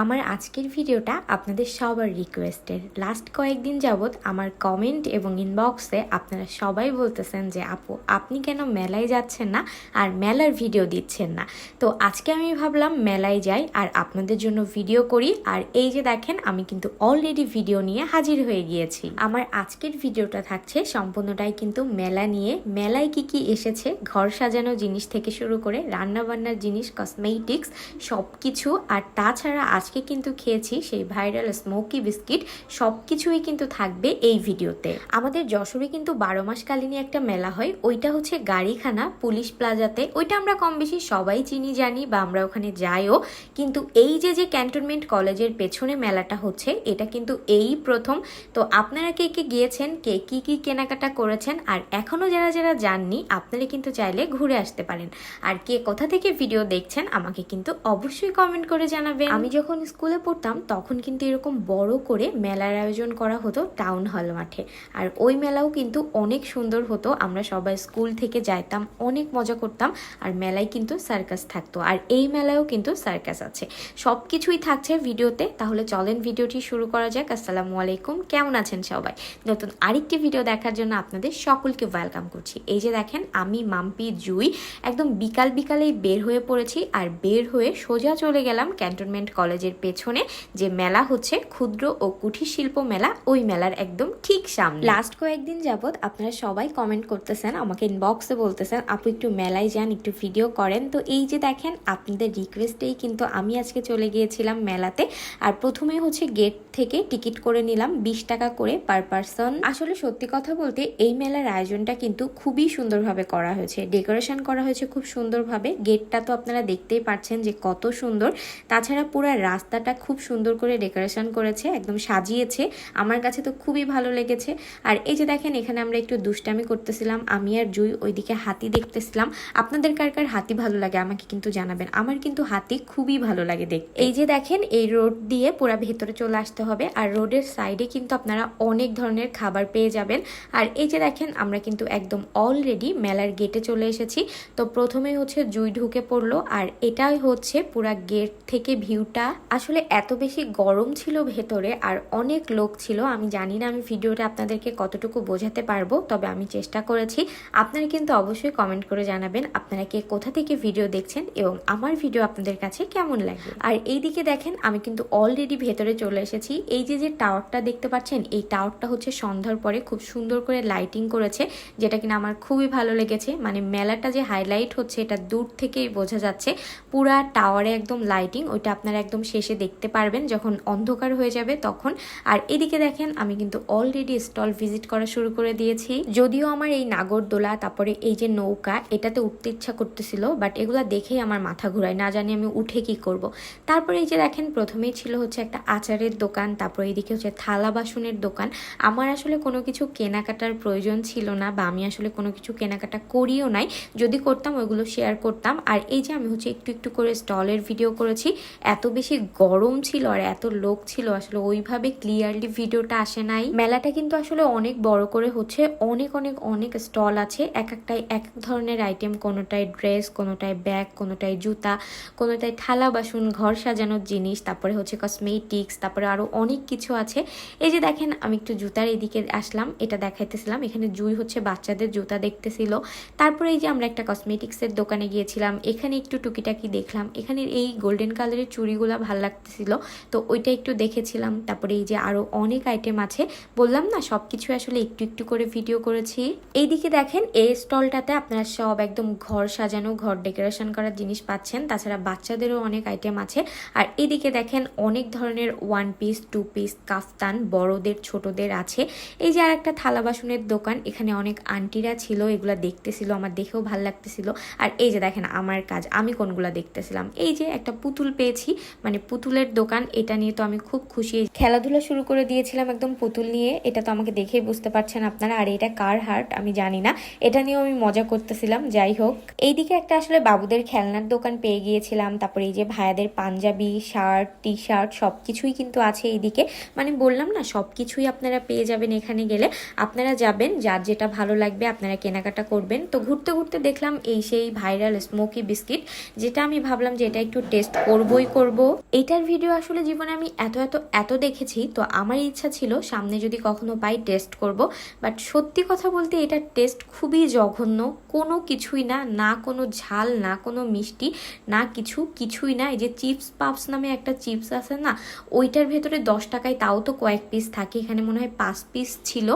আমার আজকের ভিডিওটা আপনাদের সবার রিকোয়েস্টের। লাস্ট কয়েকদিন যাবৎ আমার কমেন্ট এবং ইনবক্সে আপনারা সবাই বলতেছেন যে, আপু, আপনি কেন মেলায় যাচ্ছেন না আর মেলার ভিডিও দিচ্ছেন না? তো আজকে আমি ভাবলাম মেলায় যাই আর আপনাদের জন্য ভিডিও করি। আর এই যে দেখেন, আমি কিন্তু অলরেডি ভিডিও নিয়ে হাজির হয়ে গিয়েছি। আমার আজকের ভিডিওটা থাকছে সম্পূর্ণটাই কিন্তু মেলা নিয়ে। মেলায় কি কি এসেছে, ঘর সাজানো জিনিস থেকে শুরু করে রান্নাবান্নার জিনিস কসমেটিক্স সব কিছু আর তাছাড়া আজকে কিন্তু খেয়েছি সেই ভাইরাল স্মোকি বিস্কিট সব কিছুই কিন্তু থাকবে এই ভিডিওতে। আমাদের যশোরে কিন্তু বারো মাস কালীনই একটা মেলা হয়, ওইটা হচ্ছে গাড়িখানা পুলিশ প্লাজাতে। ওইটা আমরা কম বেশি সবাই চিনি, জানি বা আমরা ওখানে যাইও, কিন্তু এই যে যে ক্যান্টনমেন্ট কলেজের পেছনে মেলাটা হচ্ছে, এটা কিন্তু এই প্রথম। তো আপনারা কে কে গিয়েছেন, কে কি কি কেনাকাটা করেছেন, আর এখনও যারা যারা যাননি, আপনারা কিন্তু চাইলে ঘুরে আসতে পারেন। আর কে কোথা থেকে ভিডিও দেখছেন, আমাকে কিন্তু অবশ্যই কমেন্ট করে জানাবেন। আমি যখন স্কুলে পড়তাম, তখন কিন্তু এরকম বড় করে মেলার আয়োজন করা হতো টাউন হল মাঠে। আর ওই মেলাও কিন্তু অনেক সুন্দর হতো। আমরা সবাই স্কুল থেকে যাইতাম, অনেক মজা করতাম, আর মেলায় কিন্তু সার্কাস থাকতো। আর এই মেলায়ও কিন্তু সার্কাস আছে। সব কিছুই থাকছে ভিডিওতে, তাহলে চলেন ভিডিওটি শুরু করা যাক। আসসালামু আলাইকুম, কেমন আছেন সবাই? নতুন আরেকটি ভিডিও দেখার জন্য আপনাদের সকলকে ওয়েলকাম করছি। এই যে দেখেন, আমি, মাম্পি, জুই, একদম বিকাল বিকালেই বের হয়ে পড়েছি, আর বের হয়ে সোজা চলে গেলাম ক্যান্টনমেন্ট কলেজের পেছনে যে মেলা হচ্ছে, ক্ষুদ্র ও কুঠির শিল্প মেলা, ওই মেলার একদম ঠিক সামনে। লাস্ট কয়েকদিন যাবৎ আপনারা সবাই কমেন্ট করতেছেন, আমাকে ইনবক্সে বলতেছেন, আপু একটু মেলায় যান, একটু ভিডিও করেন। তো এই যে দেখেন, আপনাদের রিকোয়েস্টেই কিন্তু আমি আজকে চলে গিয়েছিলাম মেলাতে, আর প্রথমে হচ্ছে গেট থেকে টিকিট করে নিলাম বিশ টাকা করে পার পারসন আসলে সত্যি কথা বলতে, এই মেলার আয়োজনটা কিন্তু খুবই সুন্দরভাবে করা হয়েছে। ডেকোরেশন করা হয়েছে খুব সুন্দরভাবে। গেটটা তো আপনারা দেখতেই পাচ্ছেন যে কত সুন্দর। তাছাড়া পুরো রাস্তাটা খুব সুন্দর করে ডেকোরেশন করেছে, একদম সাজিয়েছে। আমার কাছে তো খুবই ভালো লেগেছে। আর এই যে দেখেন, এখানে আমরা একটু দুষ্টামি করতেছিলাম, আমি আর জুই ওইদিকে হাতি দেখতেছিলাম। আপনাদের কার কার হাতি ভালো লাগে আমাকে কিন্তু জানাবেন। আমার কিন্তু হাতি খুবই ভালো লাগে দেখ এই যে দেখেন, এই রোড দিয়ে পুরা ভেতরে চলে আসতে হবে। আর রোডের সাইডে কিন্তু আপনারা অনেক ধরনের খাবার পেয়ে যাবেন। আর এই যে দেখেন, আমরা কিন্তু একদম অলরেডি মেলার গেটে চলে এসেছি। তো প্রথমে হচ্ছে জুই ঢুকে পড়ল। আর এটাই হচ্ছে পুরা গেট থেকে ভিউটা আসলে এত বেশি গরম ছিল ভেতরে আর অনেক লোক ছিল, আমি জানি না আমি ভিডিওটা আপনাদেরকে কতটুকু বোঝাতে পারব, তবে আমি চেষ্টা করেছি। আপনারা কিন্তু অবশ্যই কমেন্ট করে জানাবেন আপনারা কে কোথা থেকে ভিডিও দেখছেন এবং আমার ভিডিও আপনাদের কাছে কেমন লাগে আর এইদিকে দেখেন, আমি কিন্তু অলরেডি ভেতরে চলে এসেছি। এই যে যে টাওয়ারটা দেখতে পাচ্ছেন, এই টাওয়ারটা হচ্ছে সন্ধ্যার পরে খুব সুন্দর করে লাইটিং করেছে, যেটা কিনা আমার খুবই ভালো লেগেছে। মানে মেলাটা যে হাইলাইট হচ্ছে, এটা দূর থেকেই বোঝা যাচ্ছে। পুরা টাওয়ারে একদম লাইটিং ওইটা আপনারা একদম শেষে দেখতে পারবেন যখন অন্ধকার হয়ে যাবে তখন। আর এদিকে দেখেন, আমি কিন্তু অলরেডি স্টল ভিজিট করা শুরু করে দিয়েছি। যদিও আমার এই নাগরদোলা, তারপরে এই যে নৌকা, এটাতে উঠতে ইচ্ছা করতেছিল বাট এগুলা দেখেই আমার মাথা ঘুরায়, না জানি আমি উঠে কি করব। তারপরে এই যে দেখেন, প্রথমেই ছিল হচ্ছে একটা আচারের দোকান, তারপরে এইদিকে হচ্ছে থালা বাসনের দোকান। আমার আসলে কোনো কিছু কেনাকাটার প্রয়োজন ছিল না, বা আমি আসলে কোনো কিছু কেনাকাটা করিও নাই। যদি করতাম, ওইগুলো শেয়ার করতাম। আর এই যে আমি হচ্ছে একটু একটু করে স্টলের ভিডিও করেছি, এত বেশি গরম ছিল আর এত লোক ছিল, আসলে ওইভাবে ক্লিয়ারলি ভিডিওটা আসে নাই। মেলাটা কিন্তু আসলে অনেক বড় করে হচ্ছে, অনেক অনেক অনেক স্টল আছে। এক একটাই, এক এক ধরনের আইটেম কোনোটায় ড্রেস কোনোটায় ব্যাগ কোনোটায় জুতা, কোনোটায় থালা, বাসন, ঘর সাজানোর জিনিস, তারপরে হচ্ছে কসমেটিক্স তারপরে আরও অনেক কিছু আছে। এই যে দেখেন, আমি একটু জুতার এদিকে আসলাম, এটা দেখাইতেছিলাম। এখানে জুই হচ্ছে বাচ্চাদের জুতা দেখতেছিল। তারপরে এই যে আমরা একটা কসমেটিক্সের দোকানে গিয়েছিলাম, এখানে একটু টুকিটাকি দেখলাম। এখানে এই গোল্ডেন কালারের চুড়িগুলো ভালো লাগতেছিল। তো ওইটা একটু দেখেছিলাম। তারপরে এই যে আরও অনেক আইটেম আছে, বললাম না সব কিছু আসলে একটু একটু করে ভিডিও করেছি। এইদিকে দেখেন, এই স্টলটাতে আপনারা সব একদম ঘর সাজানো, ঘর ডেকোরেশন করার জিনিস পাচ্ছেন। তাছাড়া বাচ্চাদেরও অনেক আইটেম আছে। আর এদিকে দেখেন, অনেক ধরনের one piece two piece kaftan বড়দের, ছোটদের আছে। এই যে আর একটা থালা বাসনের দোকান, এখানে অনেক আন্টিরা ছিল, এগুলা দেখতেছিল, আমার দেখেও ভালো লাগতেছিল। আর এই যে দেখেন, আমার কাজ, আমি কোনগুলা দেখতেছিলাম। এই যে একটা পুতুল পেয়েছি মানে পুতুলের দোকান, এটা নিয়ে তো আমি খুব খুশি। খেলাধুলা শুরু করে দিয়েছিলাম একদম পুতুল নিয়ে, এটা তো আমাকে দেখেই বুঝতে পারছেন আপনারা, আর এটা কার হার্ট আমি জানি না। এটা নিয়েও আমি মজা করতেছিলাম, যাই হোক। এইদিকে একটা আসলে বাবুদের খেলনার দোকান পেয়ে গিয়েছিলাম, তারপরে এই যে ভাইয়াদের পাঞ্জাবি, শার্ট টি শার্ট সব কিছুই কিন্তু আছে এইদিকে। মানে বললাম না সব কিছুই আপনারা পেয়ে যাবেন এখানে গেলে। আপনারা যাবেন, যার যেটা ভালো লাগবে আপনারা কেনাকাটা করবেন। তো ঘুরতে ঘুরতে দেখলাম এই সেই ভাইরাল স্মোকি বিস্কিট, যেটা আমি ভাবলাম যে এটা একটু টেস্ট করবই করব। এটার ভিডিও আসলে জীবনে আমি এত এত এত দেখেছি, তো আমার ইচ্ছা ছিল সামনে যদি কখনো পাই টেস্ট করব। বাট সত্যি কথা বলতে এটার টেস্ট খুবই জঘন্য, কোনো কিছুই না না কোনো ঝাল, না কোনো মিষ্টি, না কিছু, কিছুই না। এই যে চিপস পাপস নামে একটা চিপস আছে না, ওইটার ভেতরে দশ টাকায় তাও তো কয়েক পিস থাকে, এখানে মনে হয় পাঁচ পিস ছিল।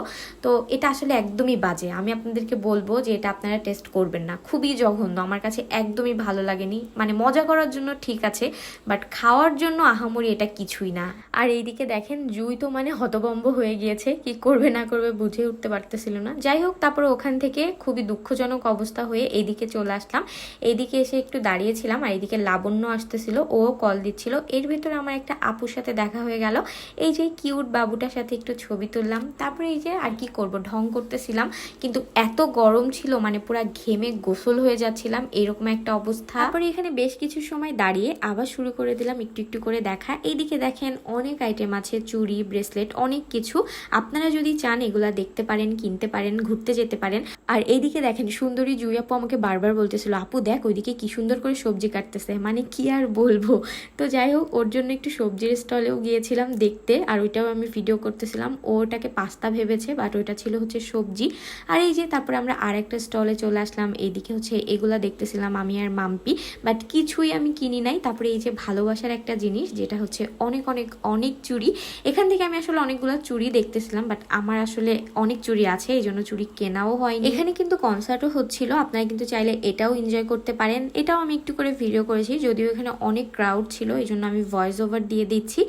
তো এটা আসলে একদমই বাজে। আমি আপনাদেরকে বলব যে এটা আপনারা টেস্ট করবেন না। খুবই জঘন্য, আমার কাছে একদমই ভালো লাগেনি। মানে মজা করার জন্য ঠিক আছে বাট খাওয়ার জন্য আহামরি এটা কিছুই না। আর এইদিকে দেখেন, জুই তো মানে হতবম্ব হয়ে গিয়েছে, কি করবে না করবে বুঝে উঠতে পারতেছিল না। যাই হোক, তারপরে ওখান থেকে খুবই দুঃখজনক অবস্থা হয়ে এইদিকে চলে আসলাম। এইদিকে এসে একটু দাঁড়িয়েছিলাম আর এইদিকে লাবণ্য আসতেছিল, ও কল দিচ্ছিল। এর ভিতরে আমার একটা আপুর সাথে দেখা হয়ে গেল। এই যে কিউট বাবুটার সাথে একটু ছবি তুললাম। তারপরে এই যে আর কি করব, ঢং করতেছিলাম। কিন্তু এত গরম ছিল মানে পুরো ঘেমে গোসল হয়ে যাচ্ছিলাম, এরকম একটা অবস্থা। তারপরে এখানে বেশ কিছু সময় দাঁড়িয়ে আবার শুরু করে দিলাম একটু একটু করে দেখা। এইদিকে দেখেন অনেক আইটেম আছে, চুড়ি ব্রেসলেট অনেক কিছু। আপনারা যদি চান এগুলা দেখতে পারেন, কিনতে পারেন, ঘুরতে যেতে পারেন। আর এইদিকে দেখেন সুন্দরী জুই আপু আমাকে বারবার বলতেছিল, আপু, দেখ ওইদিকে কি সুন্দর করে সবজি কাটতেছে। মানে কি আর বলব? তো যাই হোক, ওর জন্য একটু সবজির স্টলেও গিয়েছিলাম দেখতে। আর ওইটাও আমি ভিডিও করতেছিলাম। ও ওটাকে পাস্তা ভেবেছে বাট ওইটা ছিল হচ্ছে সবজি। আর এই যে তারপরে আমরা আর একটা স্টলে চলে আসলাম। এইদিকে হচ্ছে এগুলা দেখতেছিলাম আমি আর মাম্পি। বাট কিছুই আমি কিনি নাই। তারপরে এই যে ভালোবাসার একটা জিনিস, যেটা হচ্ছে অনেক অনেক অনেক চুড়ি এখান থেকে আমি আসলে অনেকগুলো চুড়ি দেখতেছিলাম বাট আমার আসলে অনেক চুড়ি আছে, এই জন্য চুড়ি কেনাও হয়নি। এখানে কিন্তু কনসার্টও হচ্ছিল, আপনারা কিন্তু চাইলে এটাও এনজয় করতে পারেন। এটাও আমি একটু করে ভিডিও করেছি, যদিও এখানে অনেক ক্রাউড ছিল, এই জন্য আমি ভয়েস ওভার দিয়ে দিচ্ছি।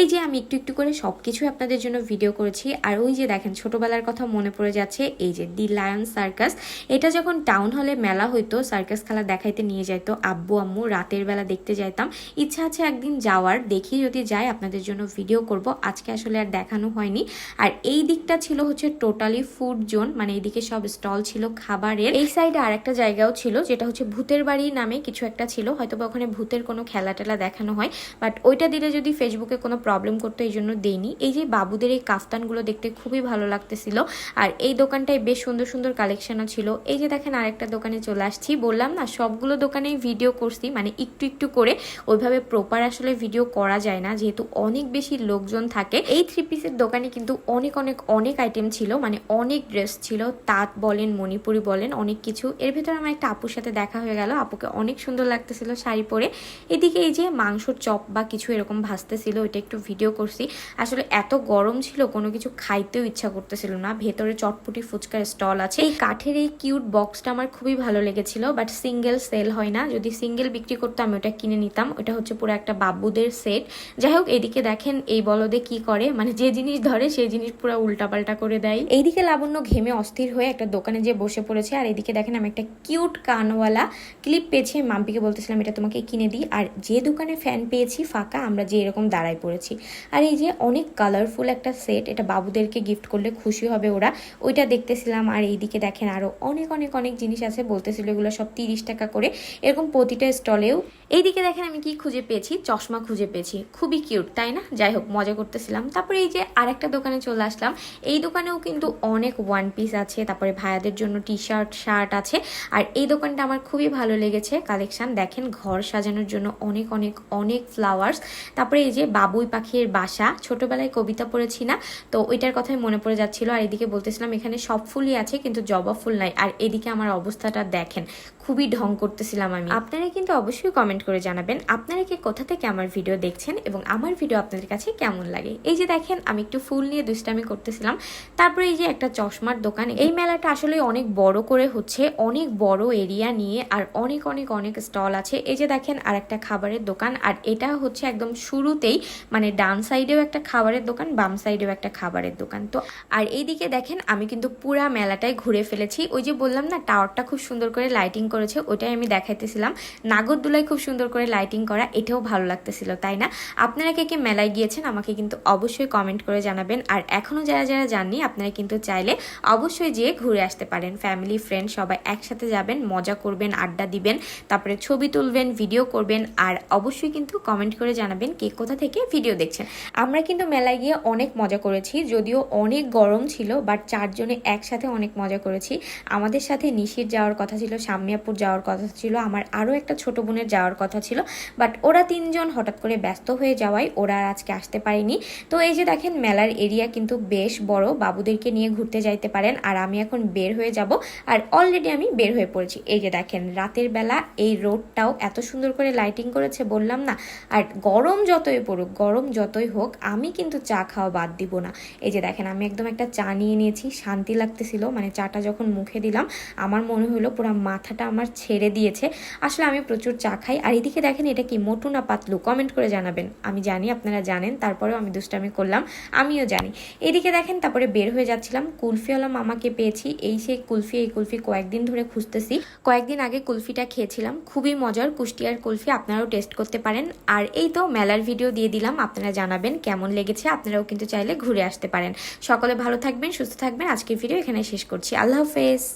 এই যে আমি একটু একটু করে সব কিছু আপনাদের জন্য ভিডিও করেছি, আর ওই যে দেখেন, ছোটবেলার কথা মনে পড়ে যাচ্ছে, এই যে দি লায়ন সার্কাস। এটা যখন টাউন হলে মেলা হইতো, সার্কাস খেলা দেখাইতে নিয়ে যাইতো, আব্বু, আম্মু, রাতের বেলা দেখতে যাইতাম। ইচ্ছা আছে একদিন যাওয়ার দেখি যদি যাই, আপনাদের জন্য ভিডিও করব। আজকে আসলে আর দেখানো হয়নি। আর এই দিকটা ছিল হচ্ছে টোটালি ফুড জোন মানে এইদিকে সব স্টল ছিল খাবারের। এই সাইডে আর একটা জায়গাও ছিল, যেটা হচ্ছে ভূতের বাড়ি নামে কিছু একটা ছিল। হয়তো বা ওখানে ভূতের কোনো খেলা টেলা দেখানো হয়। বাট ওইটা দিলে যদি ফেসবুকে কোনো প্রবলেম করতো, এই জন্য দেইনি। এই যে বাবুদের এই কাফতানগুলো দেখতে খুবই ভালো লাগতেছিল। আর এই দোকানটায় বেশ সুন্দর সুন্দর কালেকশনও ছিল। এই যে দেখেন আরেকটা দোকানে চলে আসছি। বললাম না, সবগুলো দোকানেই ভিডিও করছি মানে একটু একটু করে। ওইভাবে প্রপার আসলে ভিডিও করা যায় না। যেহেতু অনেক বেশি লোকজন থাকে। এই থ্রি পিসের দোকানে কিন্তু অনেক অনেক অনেক আইটেম ছিল। মানে অনেক ড্রেস ছিল। তাঁত বলেন, মণিপুরি বলেন, অনেক কিছু। এর ভেতরে আমার একটা আপুর সাথে দেখা হয়ে গেল। আপুকে অনেক সুন্দর লাগতেছিল শাড়ি পরে। এদিকে এই যে মাংসর চপ বা কিছু এরকম ভাজতেছিল, ওইটা একটু ভিডিও করছি। আসলে এত গরম ছিল, কোনো কিছু খাইতেও ইচ্ছা করতেছিল না। ভেতরে চটপটি ফুচকার স্টল আছে। এই কাঠের এই কিউট বক্সটা আমার খুবই ভালো লেগেছিল। বাট সিঙ্গেল সেল হয় না। যদি সিঙ্গেল বিক্রি করতো আমি ওটা কিনে নিতাম। ওটা হচ্ছে পুরো একটা বাবুদের সেট যাই হোক এদিকে দেখেন এই বলদে কি করে। মানে যে জিনিস ধরে, সেই জিনিস পুরো উল্টাপাল্টা করে দেয়। এইদিকে লাবণ্য ঘেমে অস্থির হয়ে একটা দোকানে যে বসে পড়েছে। আর এদিকে দেখেন, আমি একটা কিউট কানওয়ালা ক্লিপ পেয়েছি। মাম্পিকে বলতেছিলাম, এটা তোমাকে কিনে দিই। আর যে দোকানে ফ্যান পেয়েছি, ফাঁকা, আমরা যে এরকম দাঁড়ায় পড়েছি। আর এই যে অনেক কালারফুল একটা সেট এটা বাবুদেরকে গিফট করলে খুশি হবে ওরা। ওইটা দেখতেছিলাম। আর এইদিকে দেখেন আরও অনেক অনেক অনেক জিনিস আছে। বলতেছিল এগুলো সব তিরিশ টাকা করে। এরকম প্রতিটা স্টলেও এইদিকে দেখেন আমি কি খুঁজে পেয়েছি? চশমা খুঁজে পেয়েছি। খুবই কিউট, তাই না? যাই হোক, মজা করতেছিলাম। তারপরে এই যে আরেকটা দোকানে চলে আসলাম। এই দোকানেও কিন্তু অনেক ওয়ান পিস আছে। তারপরে ভাইয়াদের জন্য টি শার্ট শার্ট আছে। আর এই দোকানটা আমার খুবই ভালো লেগেছে। কালেকশন দেখেন, ঘর সাজানোর জন্য অনেক অনেক অনেক ফ্লাওয়ার্স তারপরে এই যে বাবুই পাখির বাসা। ছোটবেলায় কবিতা পড়েছি না? তো ওইটার কথাই মনে পড়ে যাচ্ছিল। আর এদিকে বলতেছিলাম, এখানে সব ফুলই আছে, কিন্তু জবা ফুল নাই। আর এদিকে আমার অবস্থাটা দেখেন খুবই ঢং করতেছিলাম আমি। আপনারা কিন্তু অবশ্যই কমেন্ট করে জানাবেন আপনারা কি কোথা থেকে আমার ভিডিও দেখছেন এবং আমার ভিডিও আপনাদের কাছে কেমন লাগে? এই যে দেখেন, আমি একটু ফুল নিয়ে দুষ্টামি করতেছিলাম। তারপরে এই যে একটা চশমার দোকান, এই মেলাটা আসলে অনেক বড় করে হচ্ছে, অনেক বড় এরিয়া নিয়ে আর অনেক অনেক অনেক স্টল আছে। এই যে দেখেন আর একটা খাবারের দোকান আর এটা হচ্ছে একদম শুরুতেই মানে ডান সাইডেও একটা খাবারের দোকান, বাম সাইডেও একটা খাবারের দোকান। তো আর এইদিকে দেখেন, আমি কিন্তু পুরা মেলাটায় ঘুরে ফেলেছি। ওই যে বললাম না টাওয়ারটা খুব সুন্দর করে লাইটিং করেছে ওটাই আমি দেখাইতেছিলাম। নাগরদোলায় খুব সুন্দর করে লাইটিং করা, এটাও ভালো লাগতেছিল, তাই না? আপনারা কে কে মেলায় গিয়েছেন আমাকে কিন্তু অবশ্যই কমেন্ট করে জানাবেন। আর এখনও যারা যারা জাননি আপনারা কিন্তু চাইলে অবশ্যই যেয়ে ঘুরে আসতে পারেন। ফ্যামিলি ফ্রেন্ড সবাই একসাথে যাবেন, মজা করবেন, আড্ডা দিবেন, তারপরে ছবি তুলবেন ভিডিও করবেন, আর অবশ্যই কিন্তু কমেন্ট করে জানাবেন কে কোথা থেকে ভিডিও দেখছেন। আমরা কিন্তু মেলায় গিয়ে অনেক মজা করেছি, যদিও অনেক গরম ছিল বাট চারজনে একসাথে অনেক মজা করেছি। আমাদের সাথে নিশির যাওয়ার কথা ছিল, সাম্যা আপুর যাওয়ার কথা ছিল, আমার আরও একটা ছোট বোনের যাওয়ার কথা ছিল বাট ওরা তিনজন হঠাৎ করে ব্যস্ত হয়ে যাওয়ায় ওরা আজকে আসতে পারেনি। তো এই যে দেখেন, মেলার এরিয়া কিন্তু বেশ বড়, বাবুদেরকে নিয়ে ঘুরতে যাইতে পারেন, আর আমি এখন বের হয়ে যাব, আর অলরেডি আমি বের হয়ে পড়েছি। এই যে দেখেন, রাতের বেলা এই রোডটাও এত সুন্দর করে লাইটিং করেছে, বললাম না, আর গরম যতই পড়ুক, গরম যতই হোক, আমি কিন্তু চা খাওয়া বাদ দিব না। এই যে দেখেন, আমি একদম একটা চা নিয়ে নিয়েছি, শান্তি লাগতেছিল মানে চাটা যখন মুখে দিলাম, আমার মনে হলো পুরো মাথাটা আমার ছেড়ে দিয়েছে। আসলে আমি প্রচুর চা খাই। আর এদিকে দেখেন এটা কি মোটু না পাতলু? কমেন্ট করে জানাবেন। আমি জানি আপনারা জানেন, তারপরেও আমি দুষ্টামি করলাম, আমিও জানি। এদিকে দেখেন তারপরে বের হয়ে যাচ্ছিলাম। কুলফিওয়ালা মামাকে পেয়েছি। এই সেই কুলফি, এই কুলফি কয়েকদিন ধরে খুঁজতেছি। কয়েকদিন আগে কুলফিটা খেয়েছিলাম। খুবই মজার কুষ্টিয়ার কুলফি, আপনারাও টেস্ট করতে পারেন। আর এই তো মেলার ভিডিও দিয়ে দিলাম, আপনারা জানাবেন কেমন লেগেছে। আপনারাও কিন্তু চাইলে ঘুরে আসতে পারেন। সকলে ভালো থাকবেন, সুস্থ থাকবেন। আজকের ভিডিও এখানে শেষ করছি। আল্লাহ হাফেজ।